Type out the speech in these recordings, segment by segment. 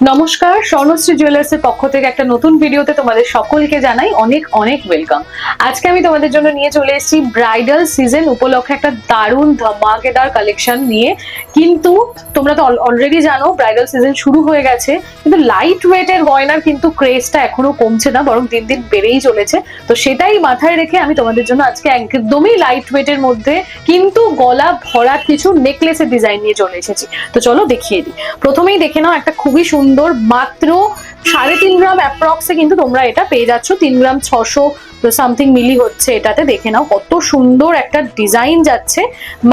নমস্কার, স্বর্ণশ্রী জুয়েলার্স এর পক্ষ থেকে একটা নতুন ভিডিওতে তোমাদের সকলকে জানাই অনেক অনেক ওয়েলকাম আজকে আমি তোমাদের জন্য নিয়ে চলে এসেছি ব্রাইডাল সিজন উপলক্ষে একটা দারুণ ধমাকেদার কালেকশন নিয়ে। কিন্তু তোমরা তো অলরেডি জানো ব্রাইডাল সিজন শুরু হয়ে গেছে, কিন্তু লাইট ওয়েটের গয়নার কিন্তু ক্রেজটা এখনও কমছে না, বরং দিন দিন বেড়েই চলেছে। তো সেটাই মাথায় রেখে আমি তোমাদের জন্য আজকে একদমই লাইট ওয়েটের মধ্যে কিন্তু গলা ভরাট কিছু নেকলেসের ডিজাইন নিয়ে চলে এসেছি। তো চলো দেখিয়ে দিই। প্রথমেই দেখে নাও, একটা খুবই সুন্দর মাত্র সাড়ে তিন গ্রাম অ্যাপ্রক্সে কিন্তু তোমরা এটা পেয়ে যাচ্ছ। তিন গ্রাম ছশো সামথিং মিলি হচ্ছে এটাতে। দেখে নাও কত সুন্দর একটা ডিজাইন যাচ্ছে।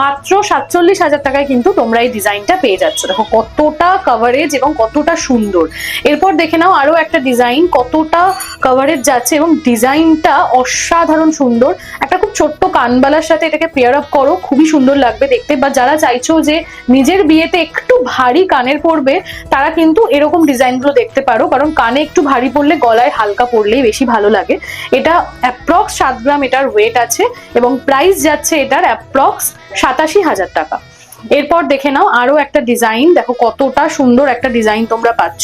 মাত্র সাতচল্লিশ হাজার টাকায় কিন্তু তোমরা এই ডিজাইনটা পেয়ে যাচ্ছ। দেখো কতটা কভারেজ এবং কতটা সুন্দর। এরপর দেখে নাও আরও একটা ডিজাইন কতটা কভারেজ যাচ্ছে এবং ডিজাইনটা অসাধারণ সুন্দর। একটা খুব ছোট্ট কানবালার সাথে এটাকে পেয়ার আপ করো, খুবই সুন্দর লাগবে দেখতে। বা যারা চাইছো যে নিজের বিয়েতে একটু ভারী কানের পরবে, তারা কিন্তু এরকম ডিজাইনগুলো দেখতে পারো। কারণ কানে একটু ভারী পড়লে গলায় হালকা পড়লেই বেশি ভালো লাগে। এটা অ্যাপ্রক্স সাত গ্রাম এটার ওয়েট আছে এবং প্রাইস যাচ্ছে এটার অ্যাপ্রক্স সাতাশি হাজার টাকা। এরপর দেখে নাও আরও একটা ডিজাইন দেখো কতটা সুন্দর একটা ডিজাইন তোমরা পাচ্ছ।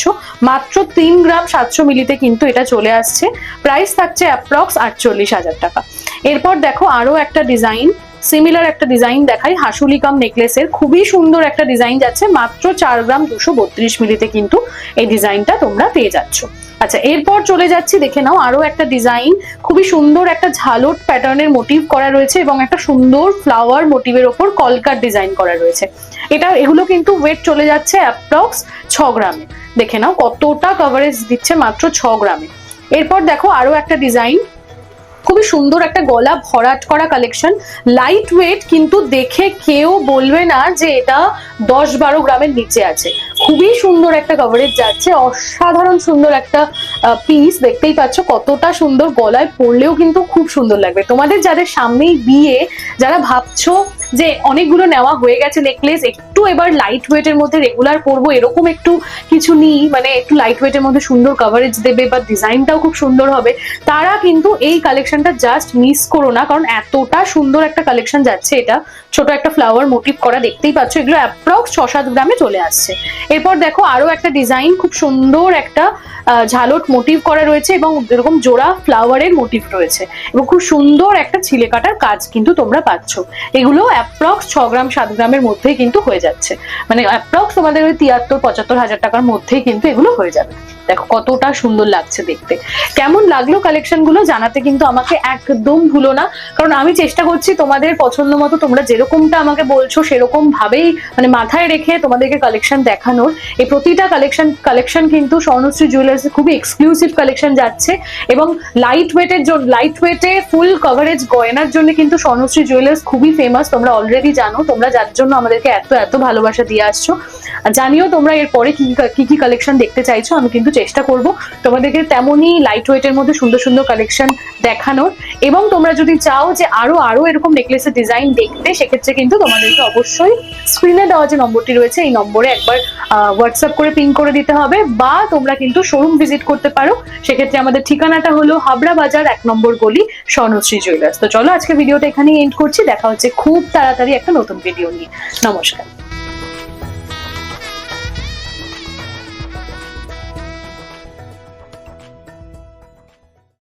মাত্র তিন গ্রাম সাতশো মিলিতে কিন্তু এটা চলে আসছে। প্রাইস থাকছে অ্যাপ্রক্স আটচল্লিশ হাজার টাকা। এরপর দেখো আরও একটা ডিজাইন সিমিলার একটা ডিজাইন দেখাই হাসুলি কাম নেকলেসের খুবই সুন্দর একটা ডিজাইন যাচ্ছে, মাত্র চার গ্রাম দুশো বত্রিশ মিলিতে কিন্তু এই ডিজাইনটা তোমরা পেয়ে যাচ্ছ। আচ্ছা এরপর চলে যাচ্ছি, দেখে নাও আরও একটা ডিজাইন খুবই সুন্দর একটা ঝালট প্যাটার্নের মোটিভ করা রয়েছে এবং একটা সুন্দর ফ্লাওয়ার মোটিভের ওপর কলকার ডিজাইন করা রয়েছে। এটা, এগুলো কিন্তু ওয়েট চলে যাচ্ছে অ্যাপ্রক্স ছ গ্রামে। দেখে নাও, কতটা কভারেজ দিচ্ছে মাত্র ছ গ্রামে। এরপর দেখো আরও একটা ডিজাইন খুবই সুন্দর একটা গলা ভরাট করা কালেকশন লাইট ওয়েট কিন্তু দেখে কেউ বলবে না যে এটা দশ বারো গ্রামের নিচে আছে। খুবই সুন্দর একটা কভারেজ যাচ্ছে। অসাধারণ সুন্দর একটা পিস দেখতেই পাচ্ছ কতটা সুন্দর গলায় পরলেও কিন্তু খুব সুন্দর লাগবে। তোমাদের যাদের সামনেই বিয়ে, যারা ভাবছ যে অনেকগুলো নেওয়া হয়ে গেছে নেকলেস একটু এবার লাইট ওয়েটের মধ্যে রেগুলার পরবো, এরকম একটু কিছু নিই মানে একটু লাইট ওয়েটের মধ্যে সুন্দর কভারেজ দেবে বা ডিজাইনটাও খুব সুন্দর হবে। তারা কিন্তু এই কালেকশনটা জাস্ট মিস করো না, কারণ এতটা সুন্দর একটা কালেকশন যাচ্ছে এটা। ছোট একটা ফ্লাওয়ার মোটিভ করা দেখতেই পাচ্ছ, এগুলো অ্যাপ্রক্স ছ সাত গ্রামে চলে আসছে। এরপর দেখো আরও একটা ডিজাইন খুব সুন্দর একটা ঝালট মোটিভ করা রয়েছে এবং এরকম জোড়া ফ্লাওয়ারের মোটিভ রয়েছে। এবং খুব সুন্দর একটা ছিলে কাটার কাজ কিন্তু তোমরা পাচ্ছ। এগুলো অ্যাপ্রক্স ছ গ্রাম, সাত গ্রামের মধ্যেই কিন্তু হয়ে যাচ্ছে। মানে অ্যাপ্রক্স তোমাদের ওই তিয়াত্তর, পঁচাত্তর হাজার টাকার মধ্যেই কিন্তু এগুলো হয়ে যাবে। দেখো, কতটা সুন্দর লাগছে দেখতে। কেমন লাগল কালেকশনগুলো জানাতে কিন্তু আমাকে একদম ভুলো না। কারণ আমি চেষ্টা করছি তোমাদের পছন্দ মতো তোমরা যেরকমটা আমাকে বলছো সেরকম ভাবেই মানে মাথায় রেখে তোমাদেরকে কালেকশন দেখানোর। এই প্রতিটা কালেকশন কালেকশন কিন্তু স্বর্ণশ্রী জুয়েলার্স খুবই এক্সক্লুসিভ কালেকশন যাচ্ছে এবং লাইট ওয়েটের জন্য লাইট ওয়েটে ফুল কভারেজ গয়নার জন্য কিন্তু স্বর্ণশ্রী জুয়েলার্স খুবই ফেমাস তোমরা অলরেডি জানো। তোমরা যার জন্য আমাদেরকে এত এত ভালোবাসা দিয়ে আসছো। জানিও তোমরা এরপরে কি কি কি কালেকশন দেখতে চাইছো, আমি কিন্তু চেষ্টা করব তোমাদেরকে তেমনই লাইট ওয়েটের মধ্যে সুন্দর সুন্দর কালেকশন দেখানোর। এবং তোমরা যদি চাও যে আরও আরও এরকম নেকলেসের ডিজাইন দেখতে, সেক্ষেত্রে কিন্তু তোমাদেরকে অবশ্যই স্ক্রিনে দেওয়া যে নম্বরটি রয়েছে, এই নম্বরে একবার হোয়াটসঅ্যাপ করে পিন করে দিতে হবে বা তোমরা কিন্তু শোরুম ভিজিট করতে পারো। সেক্ষেত্রে আমাদের ঠিকানাটা হলো হাবড়া বাজার, এক নম্বর গলি, স্বর্ণশ্রী জুয়েলার্স তো চলো আজকে ভিডিওটা এখানেই এন্ড করছি। দেখা হচ্ছে খুব তাড়াতাড়ি একটা নতুন ভিডিও নিয়ে। নমস্কার।